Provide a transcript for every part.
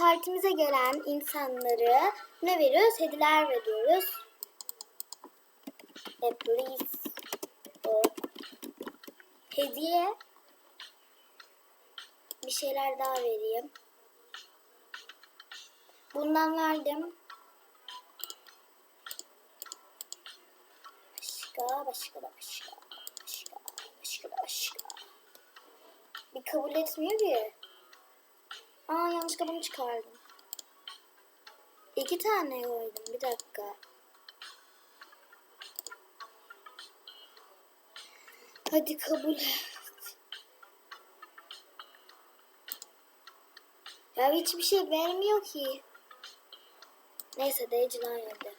partimize gelen insanları ne veriyoruz? Hediyeler veriyoruz. E, please. O. Hediye. Bir şeyler daha vereyim. Bundan verdim. Başka, başka da başka. Başka, başka da başka. Bir kabul etmiyor ki. Aa yanlışlıkla bunu çıkardım. İki tane koydum. Bir dakika. Hadi kabul et. Ya hiçbir şey vermiyor ki. Neyse Dayıcılar yedi.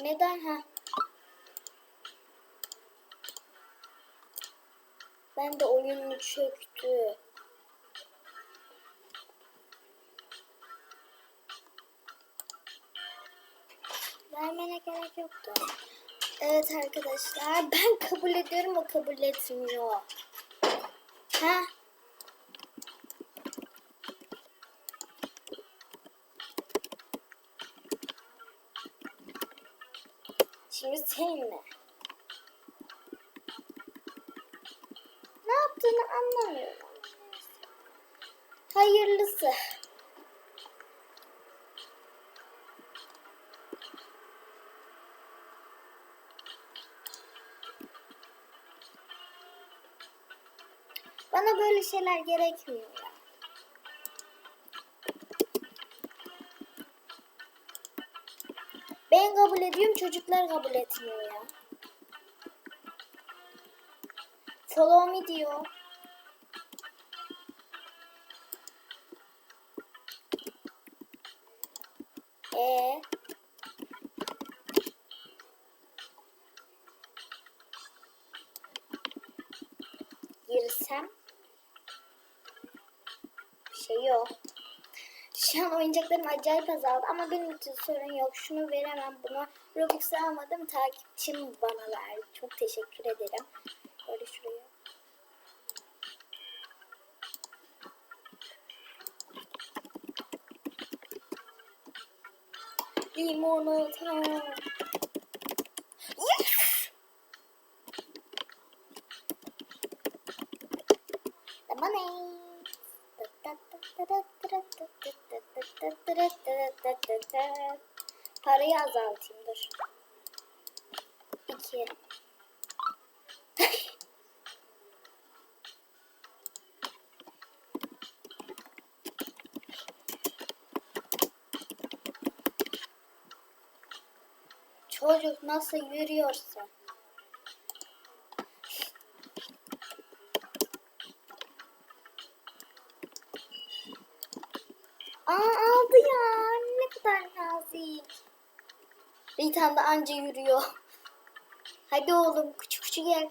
Neden ha? Ben de oyunu çöktü. Vermene gerek yoktu. Evet arkadaşlar ben kabul ediyorum o kabul etmiyor. Ha? Şimdi seninle. Yaptığını anlamıyorum. Hayırlısı. Bana böyle şeyler gerekmiyor ya. Ben kabul ediyorum çocuklar kabul etmiyor ya. Follow me diyor. Ee, girsem bir şey yok. Şu an oyuncaklarım acayip azaldı ama benim için sorun yok. Şunu veremem buna. Robux'u almadım. Takipçim bana verdi. Çok teşekkür ederim. Böyle şuraya. Limonata. Yes! The money. Parayı azaltayım dur. İki. Çocuk nasıl yürüyorsa. Aa aldı ya. Ne kadar nazik. Bir tane de anca yürüyor. Hadi oğlum küçük küçük gel.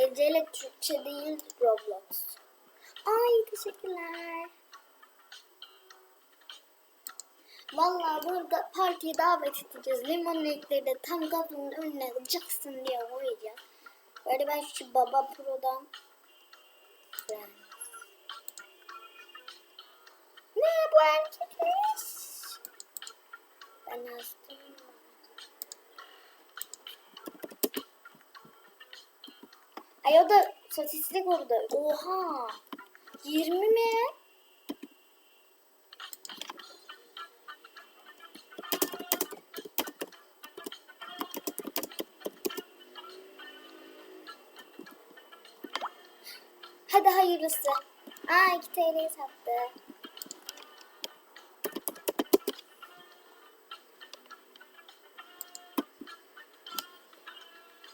Heceyle Türkçe değil Roblox. Ay teşekkürler. Vallahi burada partiye davet edeceğiz. Limon de tam kapının önüne cıksın diye koyacağız. Böyle ben şu Baba Pro'dan. Ne bu erkekmiş? Ben yazdım. Ay o da sosislik orada. Oha. 20 mi? Hadi hayırlısı. Aa 2 TL'ye sattı.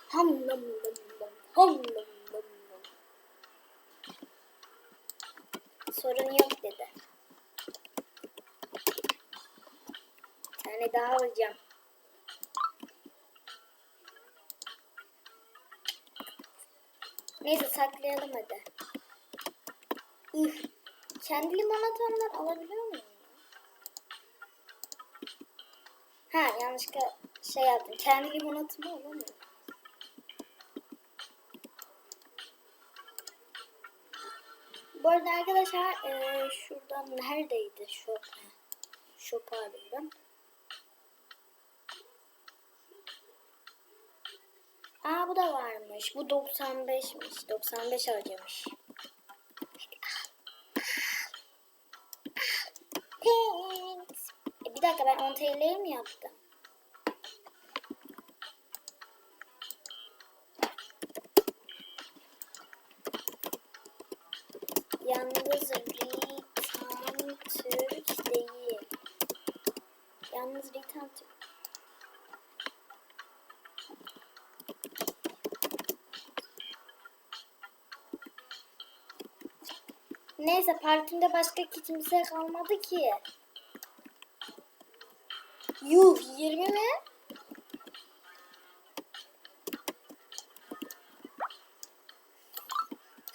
Ham nam nam Sorun yok dedi. Bir tane daha alacağım. Neyse saklayalım hadi. Üf. Kendi limonatamdan alabiliyor muyum? Ha yanlışlıkla şey yaptım. Kendi limonatamı alamıyorum. Bu arada arkadaşlar eee, şuradan neredeydi? Shop. Shop'u arıyorum. Aa bu da varmış. Bu 95'miş. 95 harcamış. Thanks. E, bir dakika ben 10 TL'yi mi yaptım? Neyse partimde başka kimse kalmadı ki. Yuh 20 mi?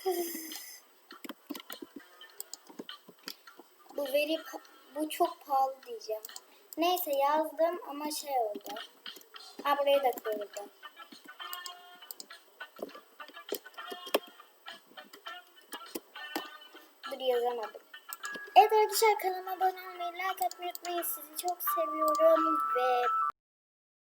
bu veri bu çok pahalı diyeceğim. Neyse yazdım ama şey oldu. Ha buraya da koydum. Dur yazamadım. Evet arkadaşlar kanalıma abone olmayı, like atmayı unutmayın. Sizi çok seviyorum ve